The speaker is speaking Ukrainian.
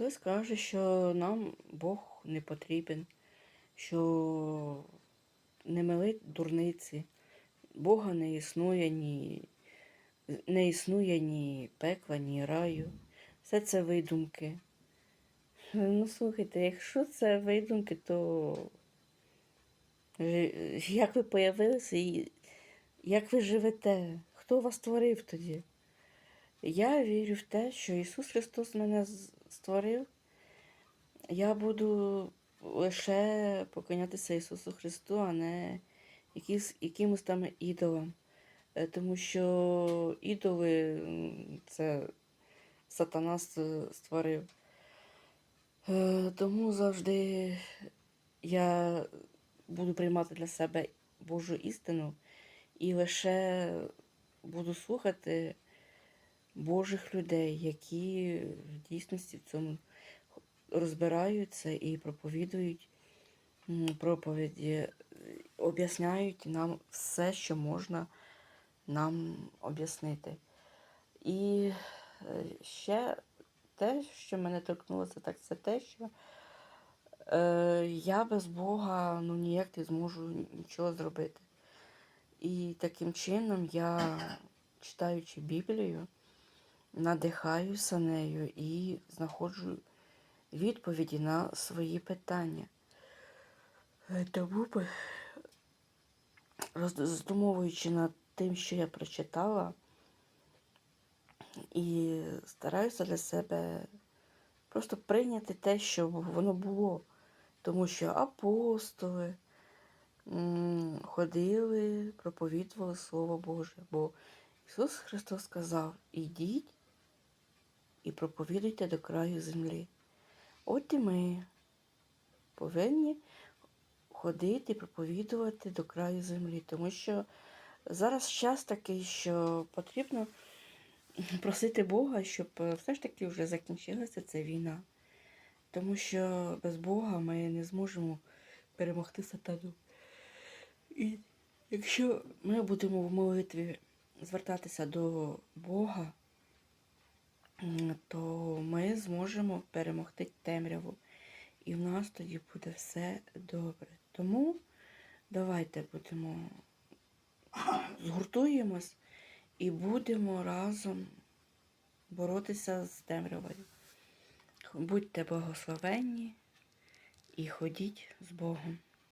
Хтось каже, що нам Бог не потрібен, що не мили дурниці, Бога не існує ні, не існує ні пекла, ні раю. Все це видумки. Ну, слухайте, якщо це видумки, то як ви появилися і як ви живете? Хто вас створив тоді? Я вірю в те, що Ісус Христос мене створив. Я буду лише поклонятися Ісусу Христу, а не якісь, якимось там ідолам. Е, Тому що ідоли це сатана створив. Е, Тому завжди я буду приймати для себе Божу істину і лише буду слухати Божих людей, які в дійсності в цьому розбираються і проповідують проповіді, е, об'ясняють нам все, що можна нам об'яснити. І е, ще те, що мене торкнулося, так це те, що е, я без Бога ну, ніяк не зможу нічого зробити. І таким чином я, читаючи Біблію, надихаюся нею і знаходжу відповіді на свої питання. Е, Тому, роздумовуючи над тим, що я прочитала, і стараюся для себе просто прийняти те, що воно було. Тому що апостоли ходили, проповідували Слово Боже. Бо Ісус Христос сказав: ідіть і проповідуйте до краю землі. От і ми повинні ходити проповідувати до краю землі, тому що зараз час такий, що потрібно просити Бога, щоб е, все ж таки вже закінчилася ця війна. Тому що без Бога ми не зможемо перемогти сатану. І якщо ми будемо в молитві звертатися до Бога, то ми зможемо перемогти темряву. І в нас тоді буде все добре. Тому давайте будемо згуртуємось і будемо разом боротися з темрявою. Будьте благословенні і ходіть з Богом.